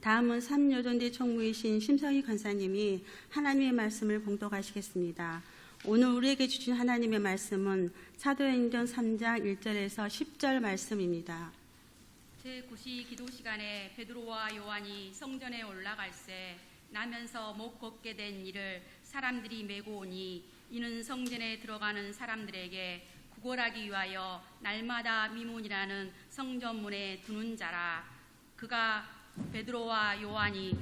다음은 삼여전대 총무이신 심성희 간사님이 하나님의 말씀을 봉독하시겠습니다. 오늘 우리에게 주신 하나님의 말씀은 사도행전 3장 1절에서 10절 말씀입니다. 제9시 기도 시간에 베드로와 요한이 성전에 올라갈새 나면서 못 걷게 된 이를 사람들이 메고 오니 이는 성전에 들어가는 사람들에게 구걸하기 위하여 날마다 미문이라는 성전문에 두는 자라 그가 베드로와 요한이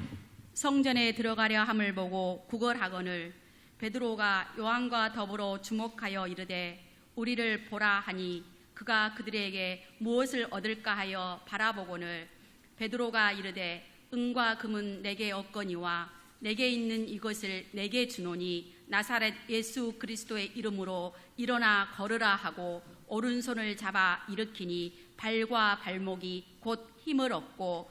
성전에 들어가려 함을 보고 구걸하거늘 베드로가 요한과 더불어 주목하여 이르되 우리를 보라 하니 그가 그들에게 무엇을 얻을까 하여 바라보거늘. 베드로가 이르되 은과 금은 내게 없거니와 내게 있는 이것을 내게 주노니 나사렛 예수 그리스도의 이름으로 일어나 걸으라 하고 오른손을 잡아 일으키니 발과 발목이 곧 힘을 얻고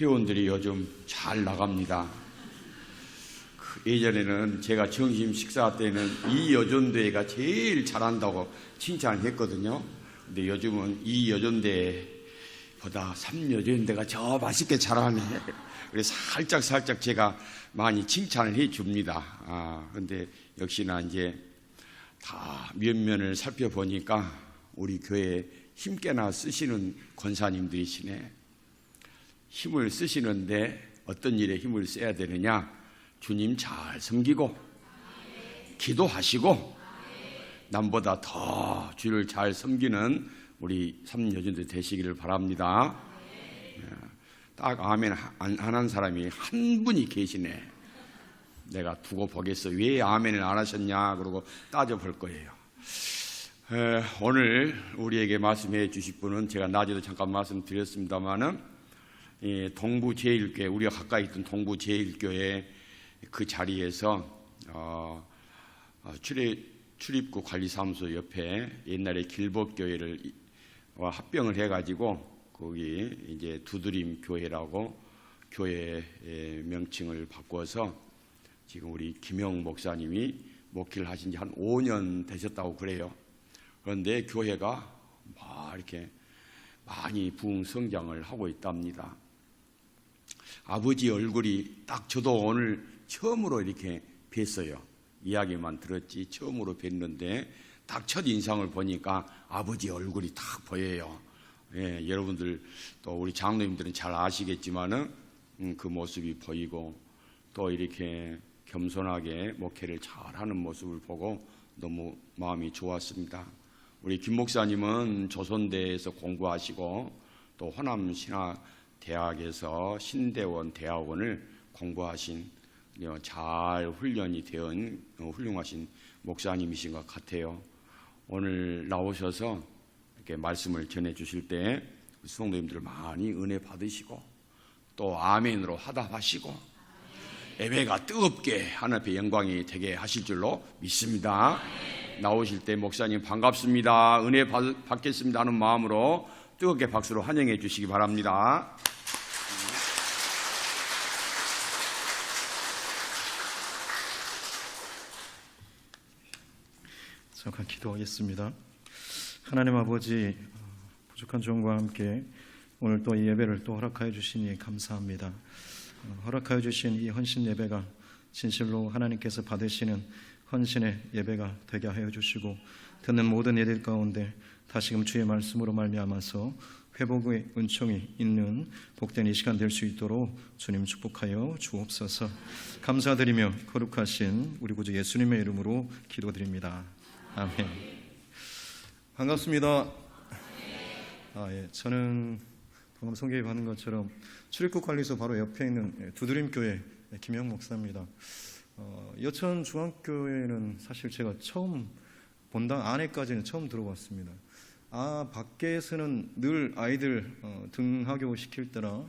회원들이 요즘 잘 나갑니다. 그 예전에는 제가 점심 식사 때는 이 여전대가 제일 잘한다고 칭찬했거든요. 근데 요즘은 이 여전대보다 삼여전대가 저 맛있게 잘하네. 그래서 살짝 살짝 제가 많이 칭찬을 해 줍니다. 아, 근데 역시나 이제 다 면면을 살펴보니까 우리 교회 힘께나 쓰시는 권사님들이시네. 힘을 쓰시는데 어떤 일에 힘을 써야 되느냐? 주님 잘 섬기고, 기도하시고, 남보다 더 주를 잘 섬기는 우리 삼여전들 되시기를 바랍니다. 예, 딱 아멘 안 하는 사람이 한 분이 계시네. 내가 두고 보겠어. 왜 아멘을 안 하셨냐? 그러고 따져볼 거예요. 에, 오늘 우리에게 말씀해 주실 분은 제가 낮에도 잠깐 말씀드렸습니다만은 이 동부 제일교회 우리가 가까이 있던 동부 제일교회 그 자리에서 어, 어, 출입 출입구 관리사무소 옆에 옛날에 길복교회를 이- 와 합병을 해가지고 거기 이제 두드림 교회라고 교회의 명칭을 바꿔서 지금 우리 김영 목사님이 목회를 하신 지 한 5년 되셨다고 그래요. 그런데 교회가 막 이렇게 많이 부흥 성장을 하고 있답니다. 아버지 얼굴이 딱 저도 오늘 처음으로 이렇게 뵀어요. 이야기만 들었지 처음으로 뵀는데 딱 첫 인상을 보니까 아버지 얼굴이 딱 보여요. 예, 여러분들 또 우리 장로님들은 잘 아시겠지만은 음, 그 모습이 보이고 또 이렇게 겸손하게 목회를 잘하는 모습을 보고 너무 마음이 좋았습니다. 우리 김 목사님은 조선대에서 공부하시고 또 호남 신화 대학에서 신대원 대학원을 공부하신 어, 잘 훈련이 되은 어, 훌륭하신 목사님이신 것 같아요. 오늘 나오셔서 이렇게 말씀을 전해 주실 때 성도님들 많이 은혜 받으시고 또 아멘으로 화답하시고 예배가 뜨겁게 하나님 앞에 영광이 되게 하실 줄로 믿습니다. 나오실 때 목사님 반갑습니다. 은혜 받, 받겠습니다 하는 마음으로 뜨겁게 박수로 환영해 주시기 바랍니다. 잠깐 기도하겠습니다. 하나님 아버지 부족한 종과 함께 오늘 또 이 예배를 또 허락하여 주시니 감사합니다. 어, 허락하여 주신 이 헌신 예배가 진실로 하나님께서 받으시는 헌신의 예배가 되게 하여 주시고 듣는 모든 이들 가운데 다시금 주의 말씀으로 말미암아서 회복의 은총이 있는 복된 이 시간 될 수 있도록 주님 축복하여 주옵소서. 감사드리며 거룩하신 우리 구주 예수님의 이름으로 기도드립니다. 아멘. 반갑습니다. 아, 예. 저는 방금 소개해 받은 것처럼 출입국 관리소 바로 옆에 있는 예, 두드림 교회 김영 목사입니다. 어, 여천 중앙교회는 사실 제가 처음 본당 안에까지는 처음 들어봤습니다. 아 밖에서는 늘 아이들 어, 등하교 시킬 때나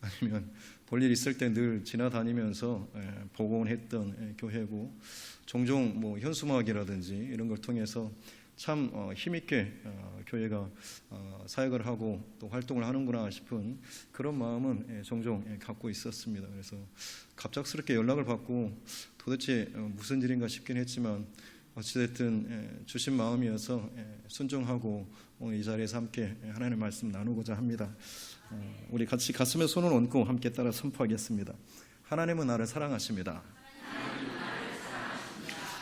아니면 볼일 있을 때 늘 지나다니면서 예, 복원했던 예, 교회고 종종 뭐 현수막이라든지 이런 걸 통해서 참 어, 힘있게 어, 교회가 어, 사역을 하고 또 활동을 하는구나 싶은 그런 마음은 예, 종종 예, 갖고 있었습니다. 그래서 갑작스럽게 연락을 받고 도대체 어, 무슨 일인가 싶긴 했지만 어찌됐든 예, 주신 마음이어서 예, 순종하고 오늘 이 자리에서 함께 예, 하나님의 말씀 나누고자 합니다. 어, 우리 같이 가슴에 손을 얹고 함께 따라 선포하겠습니다. 하나님은 나를 사랑하십니다.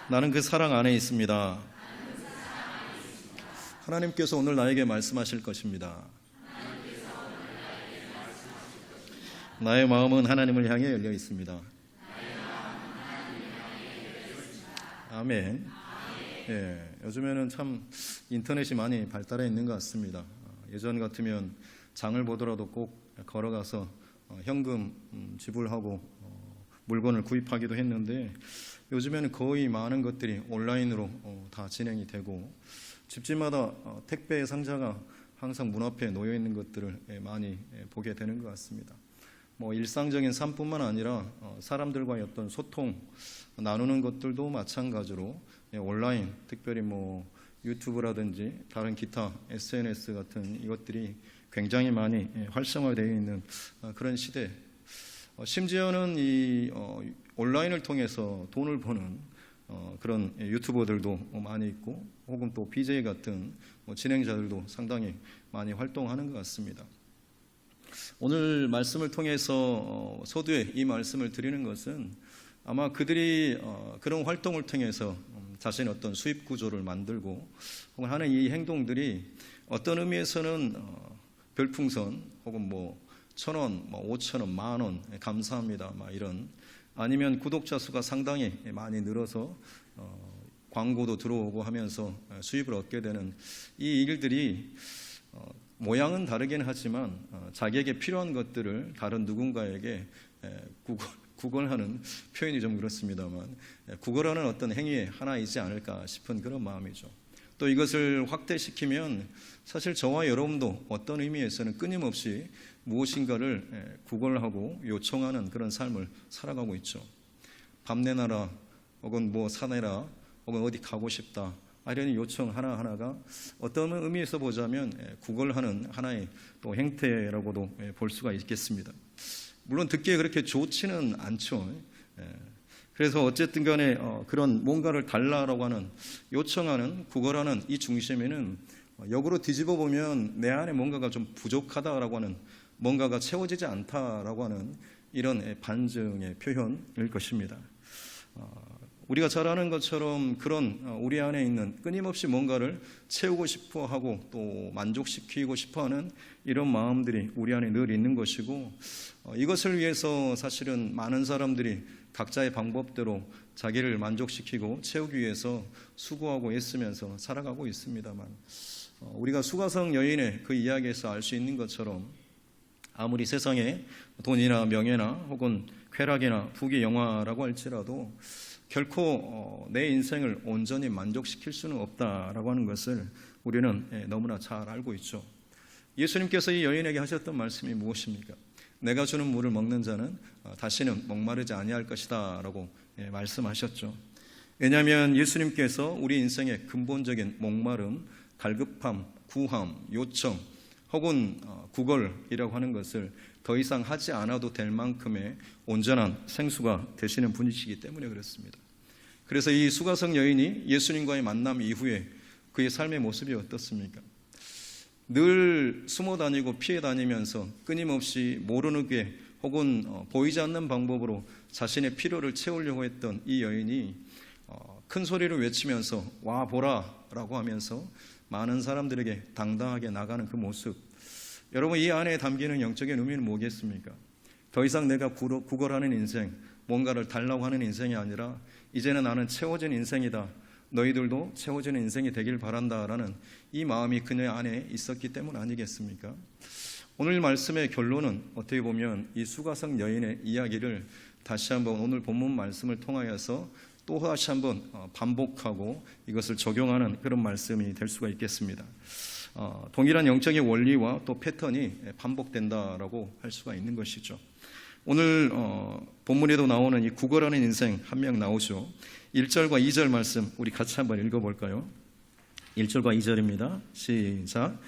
나는 그 사랑 안에 있습니다. 하나님께서 오늘 나에게 말씀하실 것입니다. 나의 마음은 하나님을 향해 열려 있습니다. 아멘. 예, 요즘에는 참 인터넷이 많이 발달해 있는 것 같습니다. 어, 예전 같으면 장을 보더라도 꼭 걸어가서 어, 현금 음, 지불하고 어, 물건을 구입하기도 했는데 요즘에는 거의 많은 것들이 온라인으로 어, 다 진행이 되고 집집마다 어, 택배 상자가 항상 문 앞에 놓여 있는 것들을 예, 많이 예, 보게 되는 것 같습니다. 뭐 일상적인 삶뿐만 아니라 어, 사람들과의 어떤 소통 나누는 것들도 마찬가지로 예, 온라인 특별히 뭐 유튜브라든지 다른 기타 SNS 같은 이것들이 굉장히 많이 예, 활성화되어 있는 어, 그런 시대. 어, 심지어는 이 어, 온라인을 통해서 돈을 버는 어, 그런 예, 유튜버들도 많이 있고 혹은 또 BJ 같은 뭐 진행자들도 상당히 많이 활동하는 것 같습니다. 오늘 말씀을 통해서 어, 서두에 이 말씀을 드리는 것은 아마 그들이 어, 그런 활동을 통해서 음, 자신의 어떤 수입 구조를 만들고 혹은 하는 이 행동들이 어떤 의미에서는 어, 별풍선 혹은 뭐 천 원, 뭐 오천 원, 만 원, 감사합니다. 막 이런 아니면 구독자 수가 상당히 많이 늘어서 어, 광고도 들어오고 하면서 수입을 얻게 되는 이 일들이 어, 모양은 다르긴 하지만 어, 자기에게 필요한 것들을 다른 누군가에게 에, 구걸, 구걸하는 표현이 좀 그렇습니다만 에, 구걸하는 어떤 행위의 하나이지 않을까 싶은 그런 마음이죠. 또 이것을 확대시키면 사실 저와 여러분도 어떤 의미에서는 끊임없이 무엇인가를 에, 구걸하고 요청하는 그런 삶을 살아가고 있죠. 밥 내놔라, 혹은 뭐 사내라, 혹은 어디 가고 싶다. 이런 요청 하나하나가 어떤 의미에서 보자면 예, 구걸하는 하나의 또 행태라고도 예, 볼 수가 있겠습니다. 물론 듣기에 그렇게 좋지는 않죠. 예. 그래서 어쨌든 간에 어, 그런 뭔가를 달라라고 하는 요청하는 구걸하는 이 중심에는 어, 역으로 뒤집어 보면 내 안에 뭔가가 좀 부족하다라고 하는 뭔가가 채워지지 않다라고 하는 이런 예, 반증의 표현일 것입니다. 어, 우리가 잘 아는 것처럼 그런 어, 우리 안에 있는 끊임없이 뭔가를 채우고 싶어 하고 또 만족시키고 싶어 하는 이런 마음들이 우리 안에 늘 있는 것이고 어, 이것을 위해서 사실은 많은 사람들이 각자의 방법대로 자기를 만족시키고 채우기 위해서 수고하고 애쓰면서 살아가고 있습니다만 어, 우리가 수가성 여인의 그 이야기에서 알 수 있는 것처럼 아무리 세상에 돈이나 명예나 혹은 쾌락이나 부귀 영화라고 할지라도 결코 어, 내 인생을 온전히 만족시킬 수는 없다라고 하는 것을 우리는 예, 너무나 잘 알고 있죠. 예수님께서 이 여인에게 하셨던 말씀이 무엇입니까? 내가 주는 물을 먹는 자는 어, 다시는 목마르지 아니할 것이다라고 예, 말씀하셨죠. 왜냐하면 예수님께서 우리 인생의 근본적인 목마름, 갈급함, 구함, 요청 혹은 어, 구걸이라고 하는 것을 더 이상 하지 않아도 될 만큼의 온전한 생수가 되시는 분이시기 때문에 그렇습니다. 그래서 이 수가성 여인이 예수님과의 만남 이후에 그의 삶의 모습이 어떻습니까? 늘 숨어 다니고 피해 다니면서 끊임없이 모르는 게 혹은 어, 보이지 않는 방법으로 자신의 필요를 채우려고 했던 이 여인이 어, 큰 소리로 외치면서 와 보라라고 하면서 많은 사람들에게 당당하게 나가는 그 모습. 여러분 이 안에 담기는 영적인 의미는 뭐겠습니까? 더 이상 내가 구걸하는 인생, 뭔가를 달라고 하는 인생이 아니라 이제는 나는 채워진 인생이다. 너희들도 채워지는 인생이 되길 바란다라는 이 마음이 그녀 안에 있었기 때문 아니겠습니까? 오늘 말씀의 결론은 어떻게 보면 이 수가성 여인의 이야기를 다시 한번 오늘 본문 말씀을 통하여서 또 다시 한번 어, 반복하고 이것을 적용하는 그런 말씀이 될 수가 있겠습니다. 어, 동일한 영적인 원리와 또 패턴이 반복된다라고 할 수가 있는 것이죠. 오늘 어, 본문에도 나오는 이 국어라는 인생 한 명 나오죠. 1절과 2절 말씀 우리 같이 한번 읽어볼까요? 1절과 2절입니다. 시작.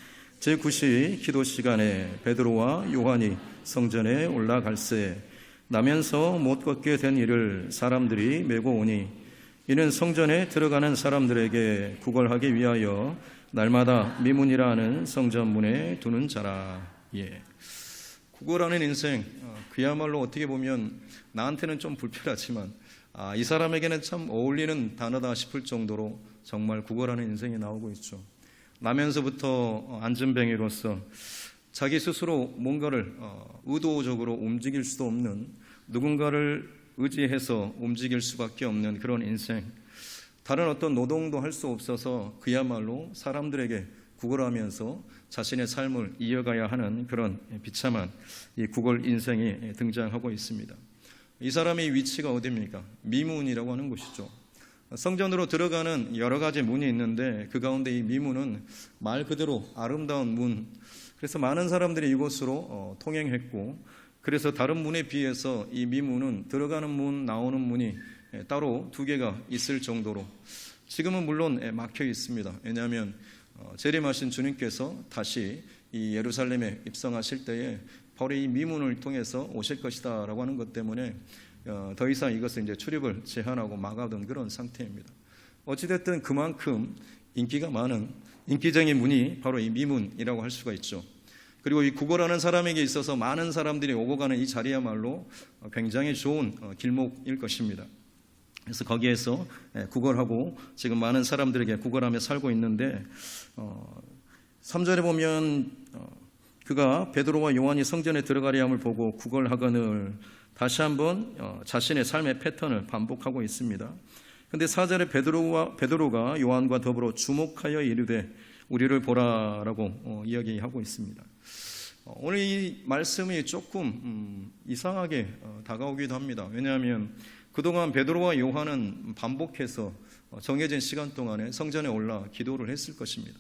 제9시 기도 시간에 베드로와 요한이 성전에 올라갈새 나면서 못 걷게 된 이를 사람들이 메고 오니 이는 성전에 들어가는 사람들에게 구걸하기 위하여 날마다 미문이라 하는 성전 문에 두는 자라. 예. 구걸하는 인생 어, 그야말로 어떻게 보면 나한테는 좀 불편하지만 아, 이 사람에게는 참 어울리는 단어다 싶을 정도로 정말 구걸하는 인생이 나오고 있죠. 나면서부터 어, 안전뱅이로서 자기 스스로 뭔가를 어, 의도적으로 움직일 수도 없는 누군가를 의지해서 움직일 수밖에 없는 그런 인생. 다른 어떤 노동도 할 수 없어서 그야말로 사람들에게 구걸하면서 자신의 삶을 이어가야 하는 그런 비참한 이 구걸 인생이 등장하고 있습니다. 이 사람의 위치가 어디입니까? 미문이라고 하는 곳이죠. 성전으로 들어가는 여러 가지 문이 있는데 그 가운데 이 미문은 말 그대로 아름다운 문. 그래서 많은 사람들이 이곳으로 어, 통행했고 그래서 다른 문에 비해서 이 미문은 들어가는 문, 나오는 문이 예, 따로 두 개가 있을 정도로 지금은 물론 예, 막혀 있습니다. 왜냐하면 어, 재림하신 주님께서 다시 이 예루살렘에 입성하실 때에 바로 이 미문을 통해서 오실 것이다라고 하는 것 때문에 어, 더 이상 이것을 이제 출입을 제한하고 막아둔 그런 상태입니다. 어찌됐든 그만큼 인기가 많은 인기적인 문이 바로 이 미문이라고 할 수가 있죠. 그리고 이 구걸하는 사람에게 있어서 많은 사람들이 오고 가는 이 자리야말로 굉장히 좋은 어, 길목일 것입니다. 그래서 거기에서 예, 구걸하고 지금 많은 사람들에게 구걸하며 살고 있는데 어, 3절에 보면 어, 그가 베드로와 요한이 성전에 들어가려 함을 보고 구걸하거늘 다시 한번 어, 자신의 삶의 패턴을 반복하고 있습니다. 근데 4절에 베드로와 베드로가 요한과 더불어 주목하여 이르되 우리를 보라라고 어, 이야기하고 있습니다. 어, 오늘 이 말씀이 조금 음, 이상하게 어, 다가오기도 합니다. 왜냐하면 그동안 베드로와 요한은 반복해서 어, 정해진 시간 동안에 성전에 올라 기도를 했을 것입니다.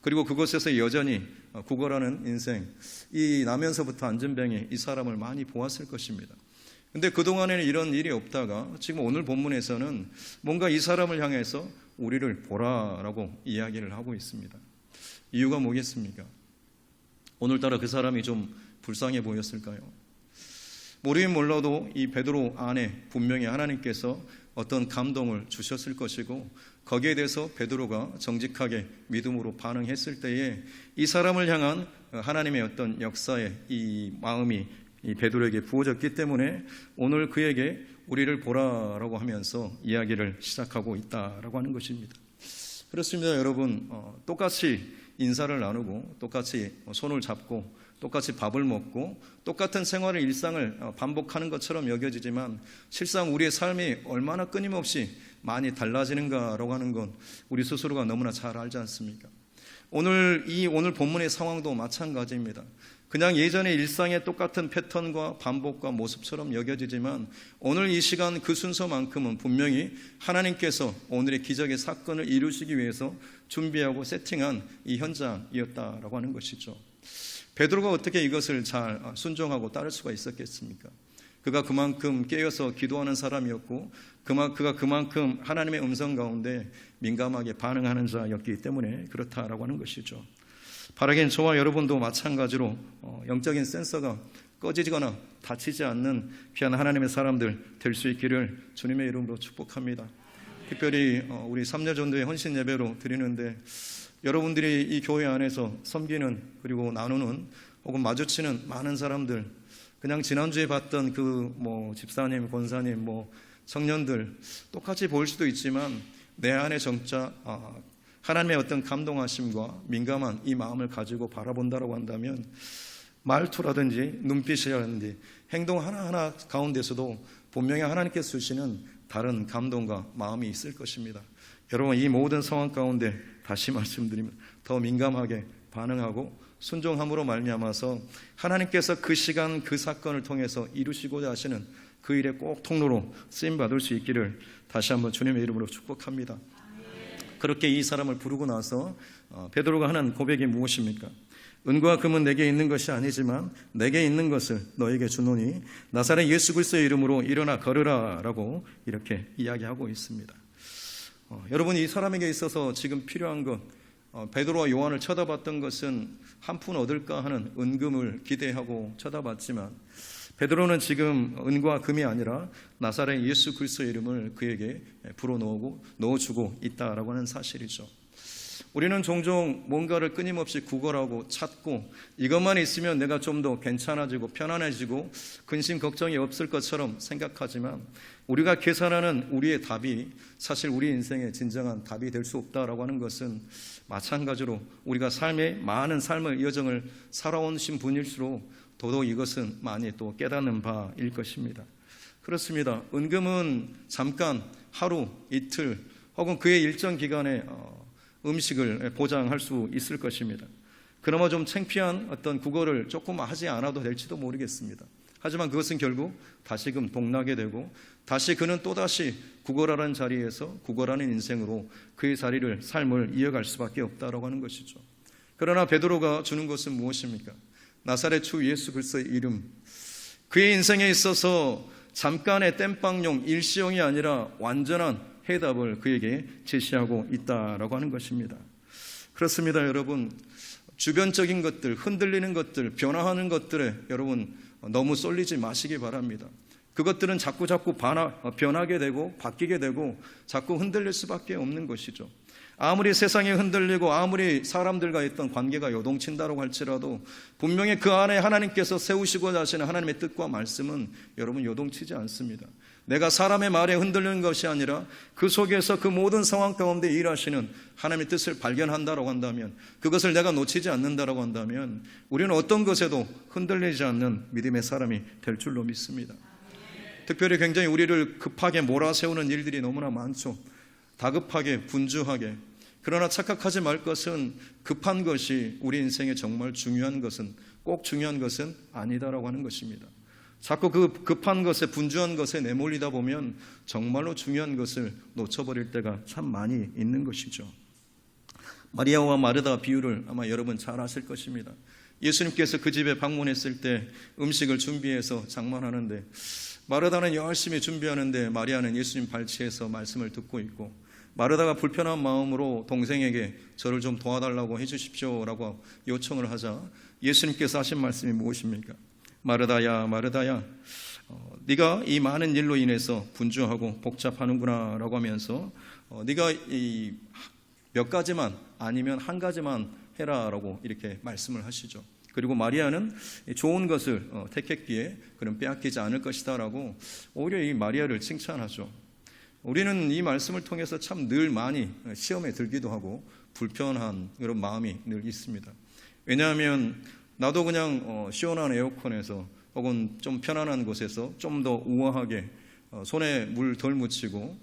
그리고 그곳에서 여전히 어, 구걸하는 인생, 이 나면서부터 안전병이 이 사람을 많이 보았을 것입니다. 근데 그동안에는 이런 일이 없다가 지금 오늘 본문에서는 뭔가 이 사람을 향해서 우리를 보라라고 이야기를 하고 있습니다. 이유가 뭐겠습니까? 오늘따라 그 사람이 좀 불쌍해 보였을까요? 모르긴 몰라도 이 베드로 안에 분명히 하나님께서 어떤 감동을 주셨을 것이고 거기에 대해서 베드로가 정직하게 믿음으로 반응했을 때에 이 사람을 향한 하나님의 어떤 역사의 이 마음이 이 베드로에게 부어졌기 때문에 오늘 그에게 우리를 보라라고 하면서 이야기를 시작하고 있다라고 하는 것입니다. 그렇습니다, 여러분. 어, 똑같이 인사를 나누고 똑같이 손을 잡고 똑같이 밥을 먹고 똑같은 생활의 일상을 어, 반복하는 것처럼 여겨지지만 실상 우리의 삶이 얼마나 끊임없이 많이 달라지는가라고 하는 건 우리 스스로가 너무나 잘 알지 않습니까? 오늘 이 오늘 본문의 상황도 마찬가지입니다. 그냥 예전의 일상의 똑같은 패턴과 반복과 모습처럼 여겨지지만 오늘 이 시간 그 순서만큼은 분명히 하나님께서 오늘의 기적의 사건을 이루시기 위해서 준비하고 세팅한 이 현장이었다라고 하는 것이죠. 베드로가 어떻게 이것을 잘 순종하고 따를 수가 있었겠습니까? 그가 그만큼 깨어서 기도하는 사람이었고 그가 그만큼 하나님의 음성 가운데 민감하게 반응하는 자였기 때문에 그렇다라고 하는 것이죠. 바라긴 저와 여러분도 마찬가지로 어, 영적인 센서가 꺼지거나 다치지 않는 귀한 하나님의 사람들 될 수 있기를 주님의 이름으로 축복합니다. 특별히 어, 우리 삼녀전도의 헌신 예배로 드리는데 여러분들이 이 교회 안에서 섬기는 그리고 나누는 혹은 마주치는 많은 사람들 그냥 지난주에 봤던 그 뭐 집사님, 권사님, 뭐 청년들 똑같이 보일 수도 있지만 내 안에 정자 아, 하나님의 어떤 감동하심과 민감한 이 마음을 가지고 바라본다라고 한다면 말투라든지 눈빛이라든지 행동 하나하나 가운데서도 분명히 하나님께서 주시는 다른 감동과 마음이 있을 것입니다. 여러분 이 모든 상황 가운데 다시 말씀드리면 더 민감하게 반응하고 순종함으로 말미암아서 하나님께서 그 시간 그 사건을 통해서 이루시고자 하시는 그 일에 꼭 통로로 쓰임 받을 수 있기를 다시 한번 주님의 이름으로 축복합니다. 그렇게 이 사람을 부르고 나서 어, 베드로가 하는 고백이 무엇입니까? 은과 금은 내게 있는 것이 아니지만 내게 있는 것을 너에게 주노니 나사렛 예수 그리스도의 이름으로 일어나 걸으라라고 이렇게 이야기하고 있습니다. 어, 여러분 이 사람에게 있어서 지금 필요한 것 어, 베드로와 요한을 쳐다봤던 것은 한 푼 얻을까 하는 은금을 기대하고 쳐다봤지만 베드로는 지금 은과 금이 아니라 나사렛 예수 그리스도의 이름을 그에게 불어넣고 넣어주고 있다라고 하는 사실이죠. 우리는 종종 뭔가를 끊임없이 구걸하고 찾고 이것만 있으면 내가 좀 더 괜찮아지고 편안해지고 근심 걱정이 없을 것처럼 생각하지만 우리가 계산하는 우리의 답이 사실 우리 인생의 진정한 답이 될 수 없다라고 하는 것은 마찬가지로 우리가 삶의 많은 삶의 여정을 살아오신 분일수록 더더욱 이것은 많이 또 깨닫는 바일 것입니다. 그렇습니다. 은금은 잠깐 하루, 이틀 혹은 그의 일정 기간에 어, 음식을 보장할 수 있을 것입니다. 그나마 좀 창피한 어떤 국어를 조금 하지 않아도 될지도 모르겠습니다. 하지만 그것은 결국 다시금 동나게 되고 다시 그는 또다시 국어라는 자리에서 국어라는 인생으로 그의 자리를 삶을 이어갈 수밖에 없다라고 하는 것이죠. 그러나 베드로가 주는 것은 무엇입니까? 나사렛 주 예수 그리스도의 이름. 그의 인생에 있어서 잠깐의 땜빵용 일시용이 아니라 완전한 해답을 그에게 제시하고 있다라고 하는 것입니다. 그렇습니다, 여러분. 주변적인 것들, 흔들리는 것들, 변화하는 것들에 여러분 너무 쏠리지 마시기 바랍니다. 그것들은 자꾸 자꾸 변하게 되고 바뀌게 되고 자꾸 흔들릴 수밖에 없는 것이죠. 아무리 세상이 흔들리고 아무리 사람들과 있던 관계가 요동친다고 할지라도 분명히 그 안에 하나님께서 세우시고자 하시는 하나님의 뜻과 말씀은 여러분 요동치지 않습니다. 내가 사람의 말에 흔들리는 것이 아니라 그 속에서 그 모든 상황 가운데 일하시는 하나님의 뜻을 발견한다고 한다면 그것을 내가 놓치지 않는다고 한다면 우리는 어떤 것에도 흔들리지 않는 믿음의 사람이 될 줄로 믿습니다. 특별히 굉장히 우리를 급하게 몰아세우는 일들이 너무나 많죠. 다급하게, 분주하게. 그러나 착각하지 말 것은 급한 것이 우리 인생에 정말 중요한 것은 꼭 중요한 것은 아니다라고 하는 것입니다. 자꾸 그 급한 것에 분주한 것에 내몰리다 보면 정말로 중요한 것을 놓쳐버릴 때가 참 많이 있는 것이죠. 마리아와 마르다 비유를 아마 여러분 잘 아실 것입니다. 예수님께서 그 집에 방문했을 때 음식을 준비해서 장만하는데 마르다는 열심히 준비하는데 마리아는 예수님 발치에서 말씀을 듣고 있고 마르다가 불편한 마음으로 동생에게 저를 좀 도와달라고 해주십시오라고 요청을 하자 예수님께서 하신 말씀이 무엇입니까? 마르다야 마르다야 어, 네가 이 많은 일로 인해서 분주하고 복잡하는구나라고 하면서 어, 네가 이 몇 가지만 아니면 한 가지만 해라라고 이렇게 말씀을 하시죠. 그리고 마리아는 좋은 것을 어, 택했기에 그는 빼앗기지 않을 것이다라고 오히려 이 마리아를 칭찬하죠. 우리는 이 말씀을 통해서 참 늘 많이 시험에 들기도 하고 불편한 그런 마음이 늘 있습니다. 왜냐하면 나도 그냥 어, 시원한 에어컨에서 혹은 좀 편안한 곳에서 좀 더 우아하게 어, 손에 물 덜 묻히고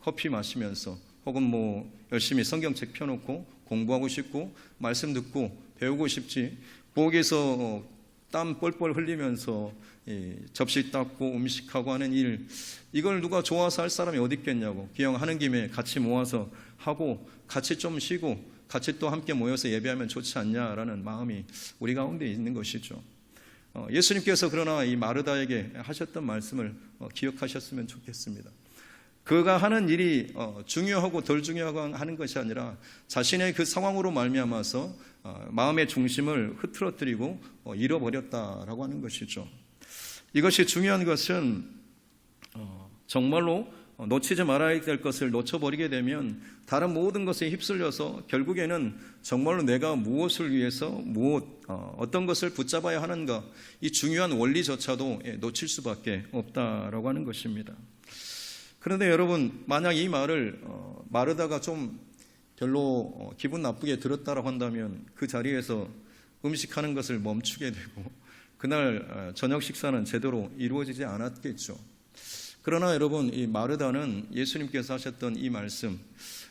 커피 마시면서 혹은 뭐 열심히 성경책 펴놓고 공부하고 싶고 말씀 듣고 배우고 싶지 부엌에서 어, 땀 뻘뻘 흘리면서 접시 닦고 음식하고 하는 일 이걸 누가 좋아서 할 사람이 어디 있겠냐고 기왕 하는 김에 같이 모아서 하고 같이 좀 쉬고 같이 또 함께 모여서 예배하면 좋지 않냐라는 마음이 우리 가운데 있는 것이죠. 어, 예수님께서 그러나 이 마르다에게 하셨던 말씀을 어, 기억하셨으면 좋겠습니다. 그가 하는 일이 어, 중요하고 덜 중요하고 하는 것이 아니라 자신의 그 상황으로 말미암아서 어, 마음의 중심을 흐트러뜨리고 어, 잃어버렸다라고 하는 것이죠. 이것이 중요한 것은 정말로 놓치지 말아야 될 것을 놓쳐버리게 되면 다른 모든 것에 휩쓸려서 결국에는 정말로 내가 무엇을 위해서 무엇 어떤 것을 붙잡아야 하는가 이 중요한 원리조차도 예, 놓칠 수밖에 없다라고 하는 것입니다. 그런데 여러분 만약 이 말을 어, 마르다가 좀 별로 어, 기분 나쁘게 들었다라고 한다면 그 자리에서 음식하는 것을 멈추게 되고 그날 어, 저녁 식사는 제대로 이루어지지 않았겠죠. 그러나 여러분 이 마르다는 예수님께서 하셨던 이 말씀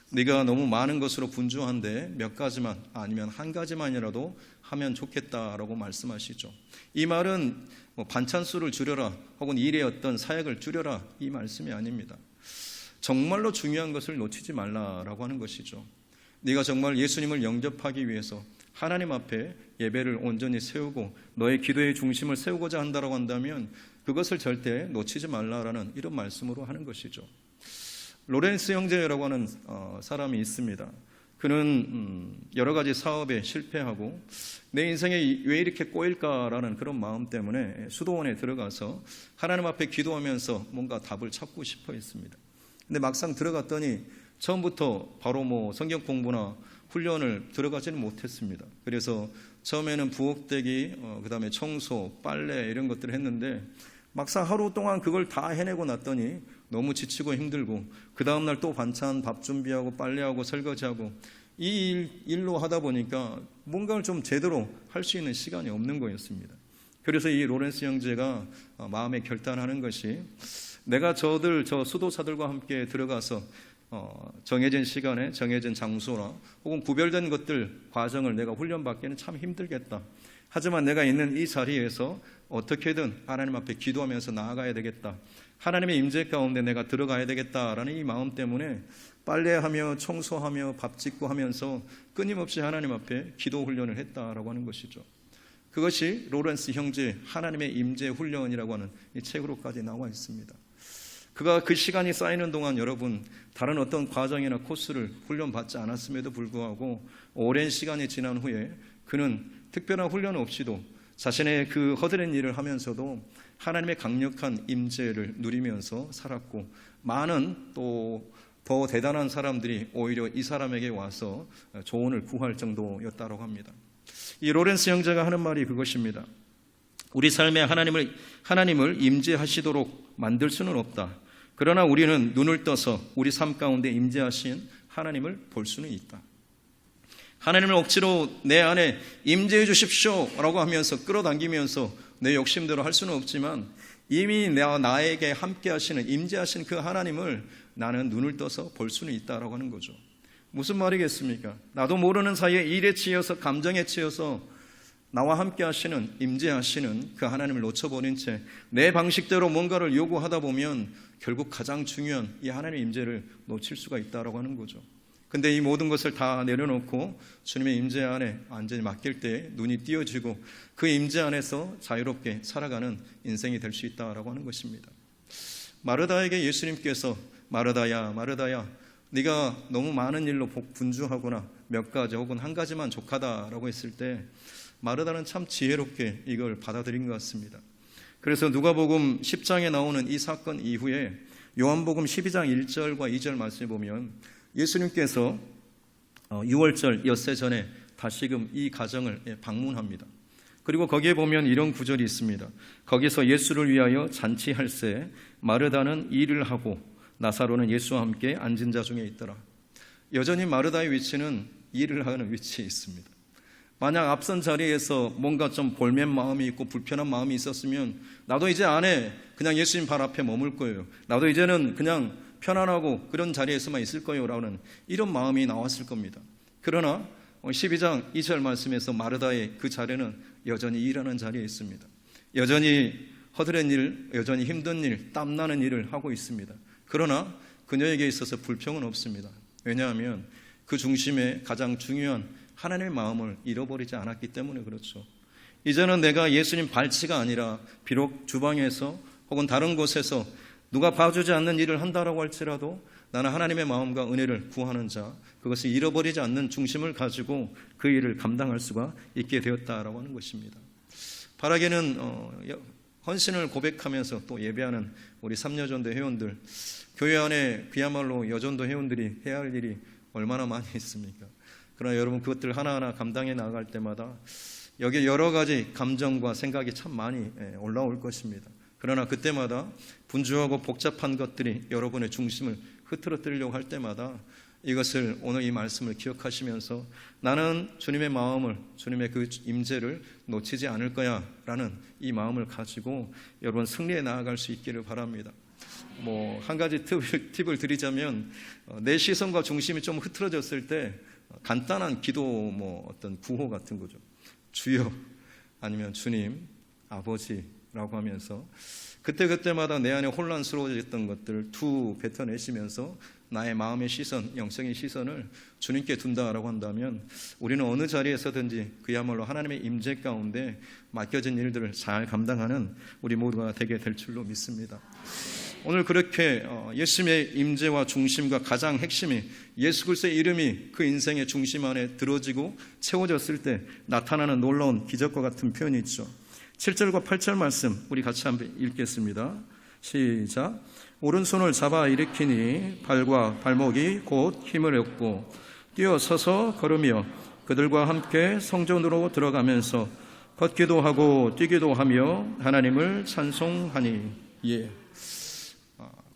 네가 너무 많은 것으로 분주한데 몇 가지만 아니면 한 가지만이라도 하면 좋겠다라고 말씀하시죠. 이 말은 뭐 반찬 수를 줄여라 혹은 일의 어떤 사역을 줄여라 이 말씀이 아닙니다. 정말로 중요한 것을 놓치지 말라라고 하는 것이죠. 네가 정말 예수님을 영접하기 위해서 하나님 앞에 예배를 온전히 세우고 너의 기도의 중심을 세우고자 한다라고 한다면 그것을 절대 놓치지 말라라는 이런 말씀으로 하는 것이죠. 로렌스 형제라고 하는 어, 사람이 있습니다. 그는 음, 여러 가지 사업에 실패하고 내 인생에 왜 이렇게 꼬일까라는 그런 마음 때문에 수도원에 들어가서 하나님 앞에 기도하면서 뭔가 답을 찾고 싶어 했습니다. 근데 막상 들어갔더니 처음부터 바로 뭐 성경 공부나 훈련을 들어가지는 못했습니다. 그래서 처음에는 부엌대기, 어, 그 다음에 청소, 빨래 이런 것들을 했는데 막상 하루 동안 그걸 다 해내고 났더니 너무 지치고 힘들고 그 다음 날 또 반찬 밥 준비하고 빨래하고 설거지하고 이 일, 일로 하다 보니까 뭔가를 좀 제대로 할 수 있는 시간이 없는 거였습니다. 그래서 이 로렌스 형제가 어, 마음에 결단하는 것이 내가 저들 저 수도사들과 함께 들어가서 어, 정해진 시간에 정해진 장소나 혹은 구별된 것들 과정을 내가 훈련받기는 참 힘들겠다. 하지만 내가 있는 이 자리에서 어떻게든 하나님 앞에 기도하면서 나아가야 되겠다. 하나님의 임재 가운데 내가 들어가야 되겠다라는 이 마음 때문에 빨래하며 청소하며 밥 짓고 하면서 끊임없이 하나님 앞에 기도 훈련을 했다라고 하는 것이죠. 그것이 로렌스 형제 하나님의 임재 훈련이라고 하는 이 책으로까지 나와 있습니다. 그가 그 시간이 쌓이는 동안 여러분 다른 어떤 과정이나 코스를 훈련받지 않았음에도 불구하고 오랜 시간이 지난 후에 그는 특별한 훈련 없이도 자신의 그 허드렛 일을 하면서도 하나님의 강력한 임재를 누리면서 살았고 많은 또 더 대단한 사람들이 오히려 이 사람에게 와서 조언을 구할 정도였다고 합니다. 이 로렌스 형제가 하는 말이 그것입니다. 우리 삶에 하나님을 하나님을 임재하시도록 만들 수는 없다. 그러나 우리는 눈을 떠서 우리 삶 가운데 임재하신 하나님을 볼 수는 있다. 하나님을 억지로 내 안에 임재해 주십시오라고 하면서 끌어당기면서 내 욕심대로 할 수는 없지만 이미 나, 나에게 함께 하시는 임재하신 그 하나님을 나는 눈을 떠서 볼 수는 있다라고 하는 거죠. 무슨 말이겠습니까? 나도 모르는 사이에 일에 치여서 감정에 치여서 나와 함께 하시는 임재하시는 그 하나님을 놓쳐버린 채 내 방식대로 뭔가를 요구하다 보면 결국 가장 중요한 이 하나님의 임재를 놓칠 수가 있다라고 하는 거죠. 근데 이 모든 것을 다 내려놓고 주님의 임재 안에 완전히 맡길 때 눈이 띄어지고 그 임재 안에서 자유롭게 살아가는 인생이 될 수 있다라고 하는 것입니다. 마르다에게 예수님께서 마르다야 마르다야 네가 너무 많은 일로 복 분주하거나 몇 가지 혹은 한 가지만 족하다라고 했을 때 마르다는 참 지혜롭게 이걸 받아들인 것 같습니다. 그래서 누가복음 10장에 나오는 이 사건 이후에 요한복음 12장 1절과 2절 말씀에 보면 예수님께서 6월절 엿새 전에 다시금 이 가정을 방문합니다. 그리고 거기에 보면 이런 구절이 있습니다. 거기서 예수를 위하여 잔치할 새 마르다는 일을 하고 나사로는 예수와 함께 앉은 자 중에 있더라. 여전히 마르다의 위치는 일을 하는 위치에 있습니다. 만약 앞선 자리에서 뭔가 좀 볼멘 마음이 있고 불편한 마음이 있었으면 나도 이제 안에 그냥 예수님 발 앞에 머물 거예요. 나도 이제는 그냥 편안하고 그런 자리에서만 있을 거예요 라는 이런 마음이 나왔을 겁니다. 그러나 12장 2절 말씀에서 마르다의 그 자리는 여전히 일하는 자리에 있습니다. 여전히 허드렛 일, 여전히 힘든 일, 땀나는 일을 하고 있습니다. 그러나 그녀에게 있어서 불평은 없습니다. 왜냐하면 그 중심에 가장 중요한 하나님의 마음을 잃어버리지 않았기 때문에 그렇죠. 이제는 내가 예수님 발치가 아니라 비록 주방에서 혹은 다른 곳에서 누가 봐주지 않는 일을 한다라고 할지라도 나는 하나님의 마음과 은혜를 구하는 자, 그것을 잃어버리지 않는 중심을 가지고 그 일을 감당할 수가 있게 되었다라고 하는 것입니다. 바라기는 어, 헌신을 고백하면서 또 예배하는 우리 삼여전도 회원들, 교회 안에 그야말로 여전도 회원들이 해야 할 일이 얼마나 많이 있습니까? 그러나 여러분 그것들 하나하나 감당해 나갈 때마다 여기에 여러 가지 감정과 생각이 참 많이 올라올 것입니다. 그러나 그때마다 분주하고 복잡한 것들이 여러분의 중심을 흐트러뜨리려고 할 때마다 이것을 오늘 이 말씀을 기억하시면서 나는 주님의 마음을 주님의 그 임재를 놓치지 않을 거야라는 이 마음을 가지고 여러분 승리에 나아갈 수 있기를 바랍니다. 뭐 한 가지 팁을, 팁을 드리자면 내 시선과 중심이 좀 흐트러졌을 때 간단한 기도 뭐 어떤 구호 같은 거죠. 주여 아니면 주님 아버지라고 하면서 그때 그때마다 내 안에 혼란스러워졌던 것들을 투 뱉어내시면서 나의 마음의 시선, 영성의 시선을 주님께 둔다라고 한다면 우리는 어느 자리에서든지 그야말로 하나님의 임재 가운데 맡겨진 일들을 잘 감당하는 우리 모두가 되게 될 줄로 믿습니다. 오늘 그렇게 어, 예수님의 임재와 중심과 가장 핵심이 예수 그리스도의 이름이 그 인생의 중심 안에 들어지고 채워졌을 때 나타나는 놀라운 기적과 같은 표현이 있죠. 7절과 8절 말씀 우리 같이 한번 읽겠습니다. 시작. 오른손을 잡아 일으키니 발과 발목이 곧 힘을 얻고 뛰어 서서 걸으며 그들과 함께 성전으로 들어가면서 걷기도 하고 뛰기도 하며 하나님을 찬송하니 예.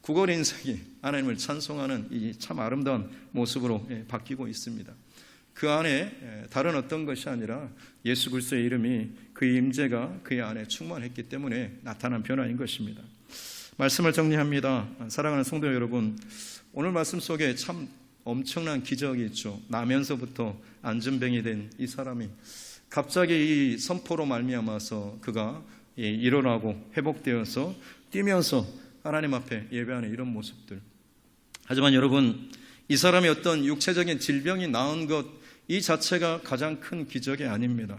아, 구걸 인생이 하나님을 찬송하는 이 참 아름다운 모습으로 예, 바뀌고 있습니다. 그 안에 예, 다른 어떤 것이 아니라 예수 그리스도의 이름이 그 임재가 그의 안에 충만했기 때문에 나타난 변화인 것입니다. 말씀을 정리합니다. 사랑하는 성도 여러분, 오늘 말씀 속에 참 엄청난 기적이 있죠. 나면서부터 안전뱅이 된 이 사람이 갑자기 이 선포로 말미암아서 그가 예, 일어나고 회복되어서 뛰면서 하나님 앞에 예배하는 이런 모습들. 하지만 여러분, 이 사람이 어떤 육체적인 질병이 나은 것, 이 자체가 가장 큰 기적이 아닙니다.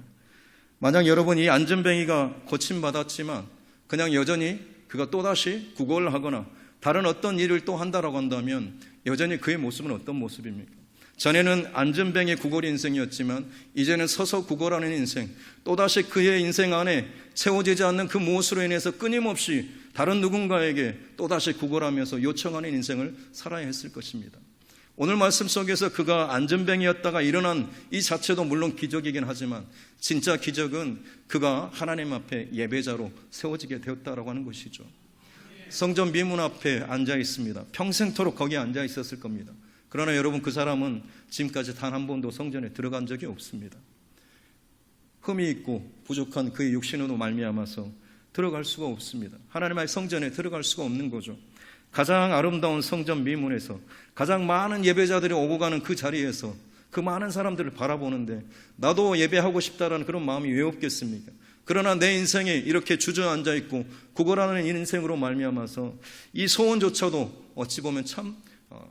만약 여러분 이 안전뱅이가 고침받았지만 그냥 여전히 그가 또다시 구걸을 하거나 다른 어떤 일을 또 한다라고 한다면 여전히 그의 모습은 어떤 모습입니까? 전에는 안전뱅이 구걸 인생이었지만 이제는 서서 구걸하는 인생, 또다시 그의 인생 안에 채워지지 않는 그 무엇으로 인해서 끊임없이 다른 누군가에게 또다시 구걸하면서 요청하는 인생을 살아야 했을 것입니다. 오늘 말씀 속에서 그가 안전뱅이였다가 일어난 이 자체도 물론 기적이긴 하지만 진짜 기적은 그가 하나님 앞에 예배자로 세워지게 되었다라고 하는 것이죠. 성전 미문 앞에 앉아 있습니다. 평생토록 거기에 앉아 있었을 겁니다. 그러나 여러분 그 사람은 지금까지 단 한 번도 성전에 들어간 적이 없습니다. 흠이 있고 부족한 그의 육신으로 말미암아서 들어갈 수가 없습니다. 하나님의 성전에 들어갈 수가 없는 거죠. 가장 아름다운 성전 미문에서 가장 많은 예배자들이 오고 가는 그 자리에서 그 많은 사람들을 바라보는데 나도 예배하고 싶다라는 그런 마음이 왜 없겠습니까? 그러나 내 인생에 이렇게 주저앉아 있고 구걸하는 인생으로 말미암아서 이 소원조차도 어찌 보면 참 어,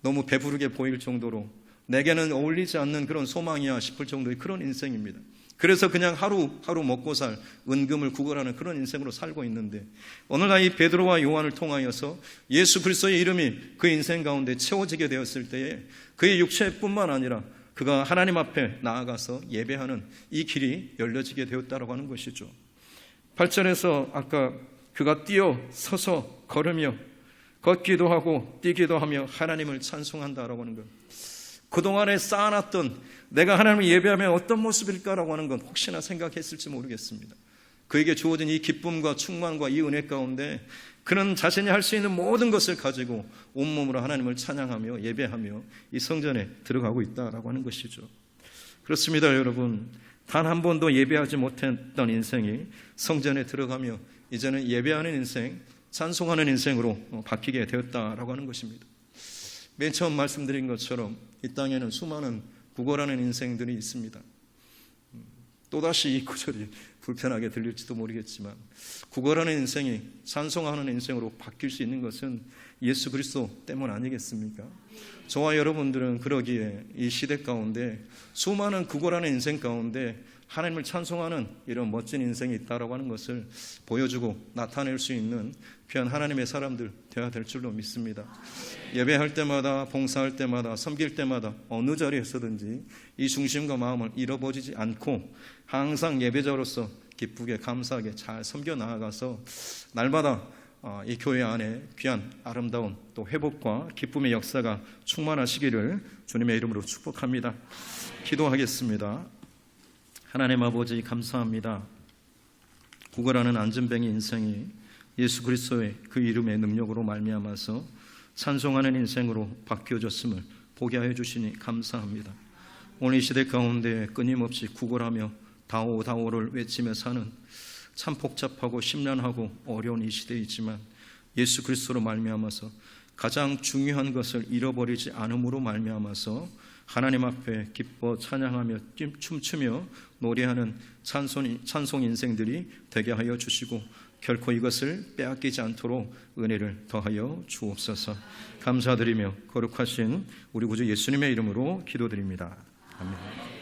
너무 배부르게 보일 정도로 내게는 어울리지 않는 그런 소망이야 싶을 정도의 그런 인생입니다. 그래서 그냥 하루 하루 먹고 살 은금을 구걸하는 그런 인생으로 살고 있는데 오늘날 이 베드로와 요한을 통하여서 예수 그리스도의 이름이 그 인생 가운데 채워지게 되었을 때에 그의 육체뿐만 아니라 그가 하나님 앞에 나아가서 예배하는 이 길이 열려지게 되었다라고 하는 것이죠. 8절에서 아까 그가 뛰어 서서 걸으며 걷기도 하고 뛰기도 하며 하나님을 찬송한다라고 하는 것. 그동안에 쌓아놨던 내가 하나님을 예배하면 어떤 모습일까라고 하는 건 혹시나 생각했을지 모르겠습니다. 그에게 주어진 이 기쁨과 충만과 이 은혜 가운데 그는 자신이 할 수 있는 모든 것을 가지고 온몸으로 하나님을 찬양하며 예배하며 이 성전에 들어가고 있다라고 하는 것이죠. 그렇습니다, 여러분. 단 한 번도 예배하지 못했던 인생이 성전에 들어가며 이제는 예배하는 인생, 찬송하는 인생으로 바뀌게 되었다라고 하는 것입니다. 맨 처음 말씀드린 것처럼 이 땅에는 수많은 구걸하는 인생들이 있습니다. 또다시 이 구절이 불편하게 들릴지도 모르겠지만 구걸하는 인생이 찬송하는 인생으로 바뀔 수 있는 것은 예수 그리스도 때문 아니겠습니까? 저와 여러분들은 그러기에 이 시대 가운데 수많은 구걸하는 인생 가운데 하나님을 찬송하는 이런 멋진 인생이 있다라고 하는 것을 보여주고 나타낼 수 있는 귀한 하나님의 사람들 되어야 될 줄로 믿습니다. 예배할 때마다 봉사할 때마다 섬길 때마다 어느 자리에서든지 이 중심과 마음을 잃어버리지 않고 항상 예배자로서 기쁘게 감사하게 잘 섬겨 나아가서 날마다 어, 이 교회 안에 귀한 아름다운 또 회복과 기쁨의 역사가 충만하시기를 주님의 이름으로 축복합니다. 기도하겠습니다. 하나님 아버지 감사합니다. 구걸하는 안전뱅이 인생이 예수 그리스도의 그 이름의 능력으로 말미암아서 찬송하는 인생으로 바뀌어졌음을 보게 하여 주시니 감사합니다. 오늘 이 시대 가운데 끊임없이 구걸하며 다오 다오를 외치며 사는 참 복잡하고 심란하고 어려운 이 시대이지만 예수 그리스도로 말미암아서 가장 중요한 것을 잃어버리지 않음으로 말미암아서 하나님 앞에 기뻐 찬양하며 춤- 춤추며 노래하는 찬송 인생들이 되게 하여 주시고 결코 이것을 빼앗기지 않도록 은혜를 더하여 주옵소서 감사드리며 거룩하신 우리 구주 예수님의 이름으로 기도드립니다. 아멘.